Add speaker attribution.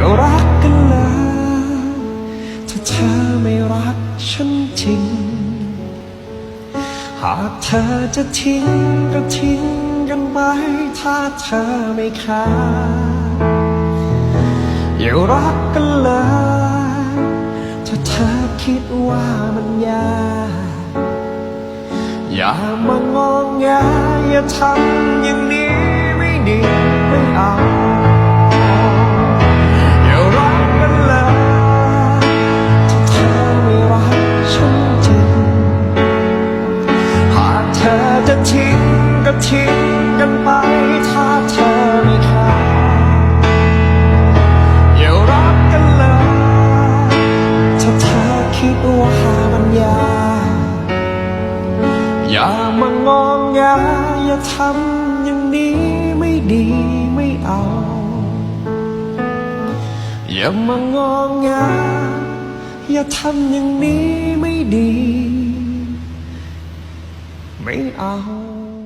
Speaker 1: อย่ารักกันเลยถ้าเธอไม่รักฉันจริง หากเธอจะทิ้งก็ทิ้งกันไป ถ้าเธอไม่ค้าอย่ารักกันเลยถ้าเธอคิดว่ามันยากอย่ามางองแงอย่าทำอย่าง จะทิ้งก็ทิ้งกันไปถ้าเธอไม่ค่าอย่ารักกันเลยถ้าเธอคิดว่าหามันยากอย่ามางองแงอย่าทำอย่างนี้ไม่ดีไม่เอา อย่ามางองแงอย่าทำอย่างนี้ไม่ดี ไม่เอา